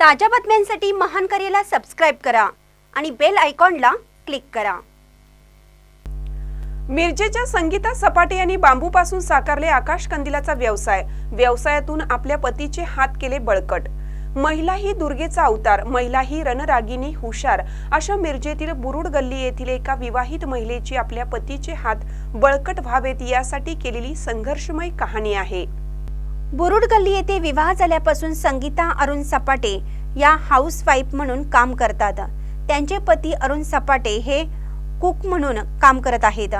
ताज्या बातम्यांसाठी महान करेला सबस्क्राईब करा आणि बेल आयकॉनला क्लिक करा. मिरजेच्या संगीता सपाटे यांनी बांबूपासून साकारले आकाश कंदिलाचा व्यवसाय. व्यवसायातून आपल्या पतीचे हात केले बळकट. महिला ही दुर्गेचा अवतार महिला ही रणरागिनी हुशार. अशा मिरजेतील बुरुड गल्ली येथील एका विवाहित महिलेची आपल्या पतीचे हात बळकट व्हावेत यासाठी केलेली संघर्षमय कहाणी आहे. बुरुड गल्ली येथे विवाह झाल्यापासून संगीता अरुण सपाटे या हाऊस वाईफ म्हणून काम करतात. त्यांचे पती अरुण सपाटे हे कुक म्हणून काम करत आहेत.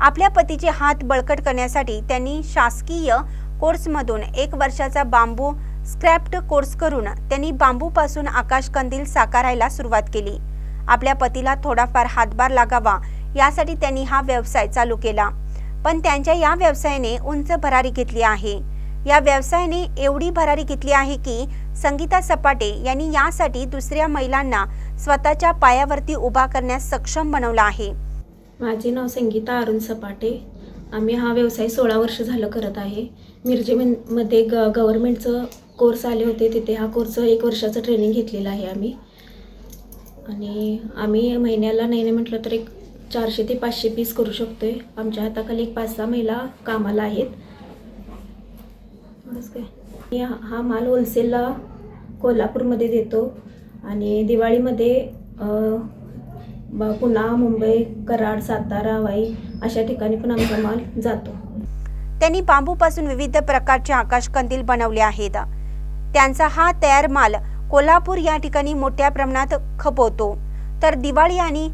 आपल्या पतीचे हात बळकट करण्यासाठी त्यांनी शासकीय कोर्समधून एक वर्षाचा बांबू स्क्रॅप्ट कोर्स करून त्यांनी बांबूपासून आकाशकंदील साकारायला सुरुवात केली. आपल्या पतीला थोडाफार हातभार लागावा यासाठी त्यांनी हा व्यवसाय चालू केला. पण त्यांच्या या व्यवसायाने उंच भरारी घेतली आहे. या व्यवसायाने एवढी भरारी घेतली आहे की संगीता सपाटे यांनी यासाठी दुसऱ्या महिलांना स्वतःच्या पायावरती उभा करण्यास सक्षम बनवलं आहे. माझे नाव संगीता अरुण सपाटे. आम्ही हा व्यवसाय सोळा वर्ष झालं करत आहे. मिरजेमध्ये ग गव्हर्मेंटचं कोर्स आले होते. तिथे हा कोर्स एक वर्षाचं ट्रेनिंग घेतलेलं आहे आम्ही. आणि आम्ही महिन्याला नाही नाही म्हटलं तर एक चारशे ते पाचशे पीस करू शकतो आहे आमच्या हाताखाली एक पाच सहा महिला कामाला आहेत. बस काय. मी हा माल होलसेलला कोल्हापूरमध्ये देतो. आणि दिवाळीमध्ये पुन्हा मुंबई कराड सातारा वाई अशा ठिकाणी पण आमचा माल जातो. त्यांनी बांबूपासून विविध प्रकारचे आकाशकंदील बनवले आहेत. त्यांचा हा तयार माल कोल्हापूर या ठिकाणी मोठ्या प्रमाणात खपवतो. तर दिवाळी आणि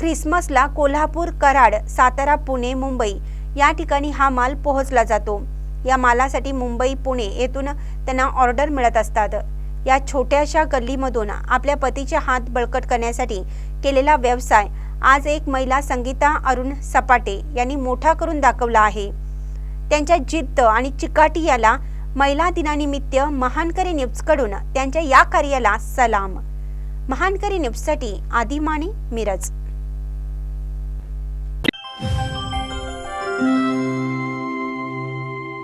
ख्रिसमसला कोल्हापूर कराड सातारा पुणे मुंबई या ठिकाणी हा माल पोहोचला जातो. या मालासाठी मुंबई पुणे येथून त्यांना ऑर्डर मिळत असतात. या छोट्याशा गल्लीमधून आपल्या पतीचे हात बळकट करण्यासाठी केलेला व्यवसाय आज एक महिला संगीता अरुण सपाटे यांनी मोठा करून दाखवला आहे. त्यांच्या जिद्द आणि चिकाटी याला महिला दिनानिमित्त महानकरी न्यूजकडून त्यांच्या या कार्याला सलाम. महानकरी न्यूजसाठी आदिमानी मिरज.